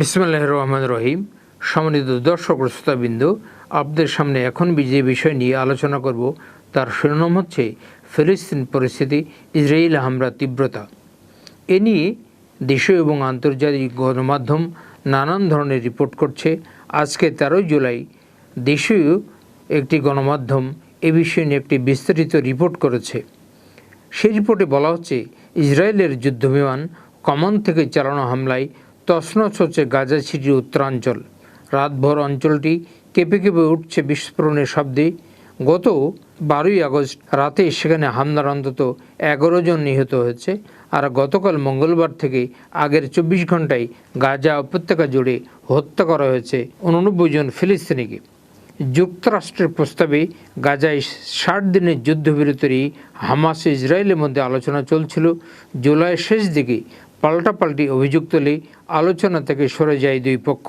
বিসমুল্লাহ রহমান রহিম। সম্মানিত দর্শক শ্রোতাবৃন্দ, আপনাদের সামনে এখন যে বিষয় নিয়ে আলোচনা করব। তার শিরোনাম হচ্ছে, ফিলিস্তিন পরিস্থিতি, ইসরায়েল হামলা তীব্রতা। এ নিয়ে দেশীয় এবং আন্তর্জাতিক গণমাধ্যম নানান ধরনের রিপোর্ট করছে। আজকে তেরোই জুলাই দেশীয় একটি গণমাধ্যম এ বিষয়ে নিয়ে একটি বিস্তারিত রিপোর্ট করেছে। সেই রিপোর্টে বলা হচ্ছে, ইসরায়েলের যুদ্ধবিমান কমান থেকে চালানো হামলায় তছনছ হচ্ছে গাজা সিটির উত্তরাঞ্চল। রাতভর অঞ্চলটি কেঁপে কেঁপে উঠছে বিস্ফোরণের শব্দে। গত বারোই আগস্ট রাতে সেখানে হামলার অন্তত এগারো জন নিহত হয়েছে আর গতকাল মঙ্গলবার থেকে আগের চব্বিশ ঘন্টায় গাজা উপত্যকা জুড়ে হত্যা করা হয়েছে উননব্বই জন ফিলিস্তিনিকে। যুক্তরাষ্ট্রের প্রস্তাবে গাজায় ষাট দিনের যুদ্ধবিরতির হামাস ইসরায়েলের মধ্যে আলোচনা চলছিল। জুলাইয়ের শেষ দিকে পাল্টাপাল্টি অভিযোগ তুলে আলোচনা থেকে সরে যায় দুই পক্ষ।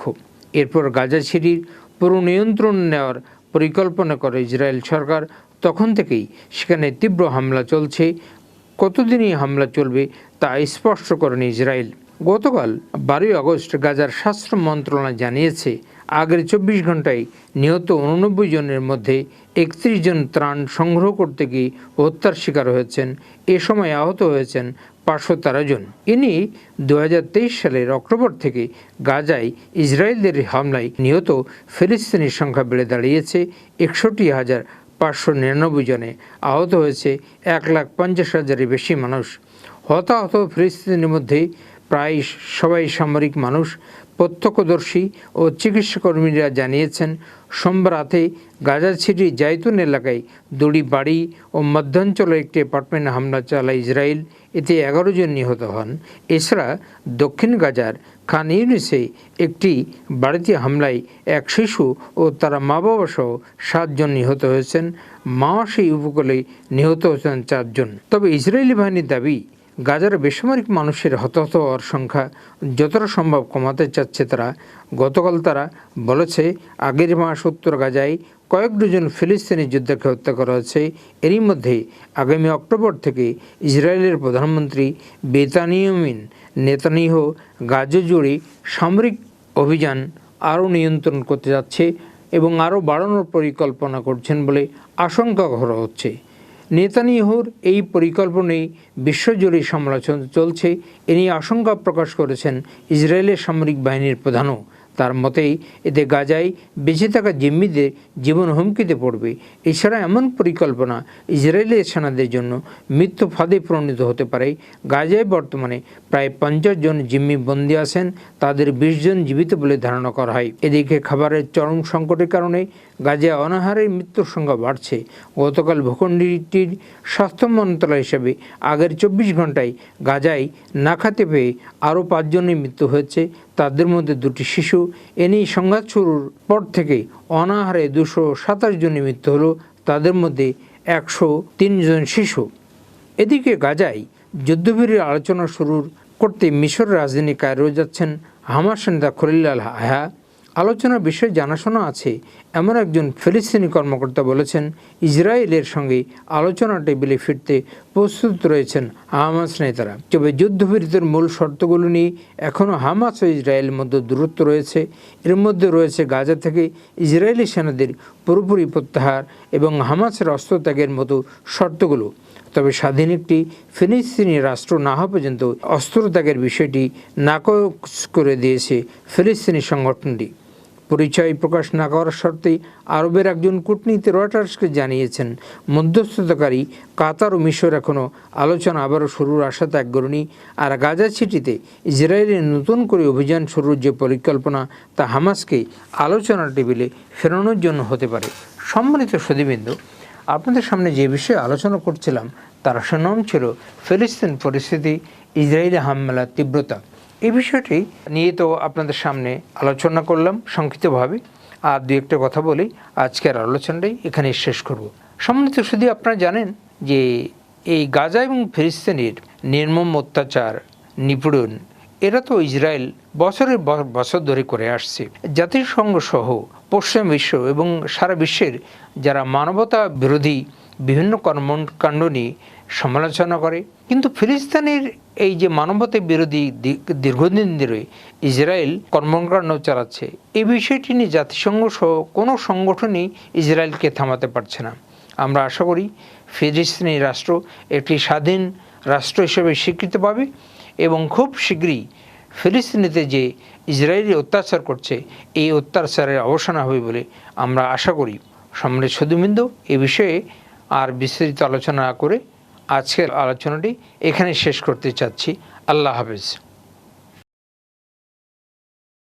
এরপর গাজা সিটির পুরো নিয়ন্ত্রণ নেওয়ার পরিকল্পনা করে ইসরায়েল সরকার। তখন থেকেই সেখানে তীব্র হামলা চলছে। কতদিনই হামলা চলবে তা স্পষ্ট করেনি ইসরায়েল। গতকাল বারোই আগস্ট গাজার স্বাস্থ্য মন্ত্রণালয় জানিয়েছে আগের চব্বিশ ঘন্টায় নিহত উননব্বই জনের মধ্যে একত্রিশ জন ত্রাণ সংগ্রহ করতে গিয়ে হত্যার শিকার হয়েছেন। এ সময় আহত হয়েছেন পাঁচশো তেরো জন। ইনি দু হাজার তেইশ সালের অক্টোবর থেকে গাজায় ইসরায়েলদের হামলায় নিহত ফিলিস্তিনির সংখ্যা বেড়ে দাঁড়িয়েছে একষট্টি হাজার পাঁচশো নিরানব্বই জনে। আহত হয়েছে এক লাখ পঞ্চাশ হাজারের বেশি মানুষ। হতাহত ফিলিস্তিনের মধ্যে প্রায় সবাই সামরিক মানুষ, প্রত্যক্ষদর্শী ও চিকিৎসাকর্মীরা জানিয়েছেন সোমবার রাতে গাজা সিটির জাইতুন এলাকায় দুটি বাড়ি ও মধ্যাঞ্চলের একটি অ্যাপার্টমেন্টে হামলা চালায় ইসরায়েল। এতে এগারো জন নিহত হন। এছাড়া দক্ষিণ গাজার খান ইউনিসে একটি বাড়িতে হামলায় এক শিশু ও তারা মা বাবা সহ সাতজন নিহত হয়েছেন। মাওয়াশি উপকূলে নিহত হয়েছেন চারজন। তবে ইসরায়েলি বাহিনীর দাবি গাজার বেসামরিক মানুষের হতাহত হওয়ার সংখ্যা যতটা সম্ভব কমাতে চাচ্ছে তারা, গতকাল তারা বলেছে, আগের মাস উত্তর গাজায় কয়েক ডজন ফিলিস্তিনি যোদ্ধাকে হত্যা করা হয়েছে। এরই মধ্যে আগামী অক্টোবর থেকে ইসরায়েলের প্রধানমন্ত্রী বেতানিয়মিন নেতানিহ গাজা জুড়ে সামরিক অভিযান আরও নিয়ন্ত্রণ করতে যাচ্ছে এবং আরও বাড়ানোর পরিকল্পনা করছেন বলে আশঙ্কা করা হচ্ছে। নেতানিয়াহুর এই পরিকল্পনায় বিশ্বজুড়ে সমালোচনা চলছে। এ নিয়ে আশঙ্কা প্রকাশ করেছেন ইসরায়েলের সামরিক বাহিনীর প্রধানও। তার মতেই এতে গাজায় বেঁচে থাকা জিম্মিদের জীবন হুমকিতে পড়বে। এছাড়া এমন পরিকল্পনা ইসরায়েলের সেনাদের জন্য মৃত্যু ফাঁদে পরিণত হতে পারে। গাজায় বর্তমানে প্রায় পঞ্চাশ জন জিম্মি বন্দী আছেন, তাদের বিশ জন জীবিত বলে ধারণা করা হয়। এদিকে খাবারের চরম সংকটের কারণে গাজায় অনাহারের মৃত্যুর সংখ্যা বাড়ছে। গতকাল ভূখণ্ডটির স্বাস্থ্য মন্ত্রণালয় হিসেবে আগের চব্বিশ ঘন্টায় গাজায় না খাতে পেয়ে আরও পাঁচজনের মৃত্যু হয়েছে। তাদের মধ্যে দুটি শিশু। এ নিয়ে সংঘাত শুরুর পর থেকে অনাহারে দুশো সাতাশ জনের মৃত্যু হল, তাদের মধ্যে একশো তিনজন শিশু। এদিকে গাজায় যুদ্ধবিরের আলোচনা শুরুর করতে মিশর রাজধানী কায়রো যাচ্ছেন হামাস নেতা খলিলাল হায়া। আলোচনার বিষয়ে জানাশোনা আছে এমন একজন ফিলিস্তিনি কর্মকর্তা বলেছেন, ইসরায়েলের সঙ্গে আলোচনা টেবিলে ফিরতে প্রস্তুত রয়েছেন হামাস নেতারা। তবে যুদ্ধবিরতির মূল শর্তগুলো নিয়ে এখনও হামাস ও ইসরায়েলের মধ্যে দূরত্ব রয়েছে। এর মধ্যে রয়েছে গাজা থেকে ইসরায়েলি সেনাদের পুরোপুরি প্রত্যাহার এবং হামাসের অস্ত্রত্যাগের মতো শর্তগুলো। তবে স্বাধীন একটি ফিলিস্তিনি রাষ্ট্র না হওয়া পর্যন্ত অস্ত্রত্যাগের বিষয়টি নাকচ করে দিয়েছে ফিলিস্তিনি সংগঠনটি। পরিচয় প্রকাশ না করার শর্তে আরবের একজন কূটনীতি রয়টার্সকে জানিয়েছেন। মধ্যস্থতাকারী কাতার ও মিশর এখনও আলোচনা আবারও শুরুর আশা ত্যাগ করেনি আর গাজা সিটিতে ইসরায়েলের নতুন করে অভিযান শুরুর যে পরিকল্পনা তা হামাসকে আলোচনা টেবিলে ফেরানোর জন্য হতে পারে। সম্মানিত সদীবিন্দু আপনাদের সামনে যে বিষয়ে আলোচনা করছিলাম তার সুনাম ছিল ফিলিস্তিন পরিস্থিতি ইসরায়েলি হামলার তীব্রতা। এই বিষয়টি নিয়ে তো আপনাদের সামনে আলোচনা করলাম সংক্ষিপ্তভাবে। আর দু একটা কথা বলি, আজকের আলোচনাটাই এখানে শেষ করব। সম্মানিত শুধু আপনারা জানেন যে এই গাজা এবং ফিলিস্তিনের নির্মম অত্যাচার, নিপীড়ন, এরা তো ইসরায়েল বছরের বছর ধরে করে আসছে। জাতিসংঘ সহ পশ্চিম বিশ্ব এবং সারা বিশ্বের যারা মানবতা বিরোধী বিভিন্ন কর্মকাণ্ড নিয়ে সমালোচনা করে। কিন্তু ফিলিস্তিনের এই যে মানবতা বিরোধী দীর্ঘদিন ধরে ইসরায়েল কর্মকাণ্ড চালাচ্ছে এই বিষয়টি নিয়ে জাতিসংঘ সহ কোনো সংগঠনই ইসরায়েলকে থামাতে পারছে না। আমরা আশা করি ফিলিস্তিনি রাষ্ট্র একটি স্বাধীন রাষ্ট্র হিসেবে স্বীকৃতি পাবে এবং খুব শীঘ্রই ফিলিস্তিনিতে যে ইসরায়েলি অত্যাচার করছে, এই অত্যাচারের অবসান হবে বলে আমরা আশা করি। সম্রাট সদুবিন্দ এ বিষয়ে আর বিস্তারিত আলোচনা করে আজকের আলোচনাটি এখানে শেষ করতে চাচ্ছি। আল্লাহ হাফেজ।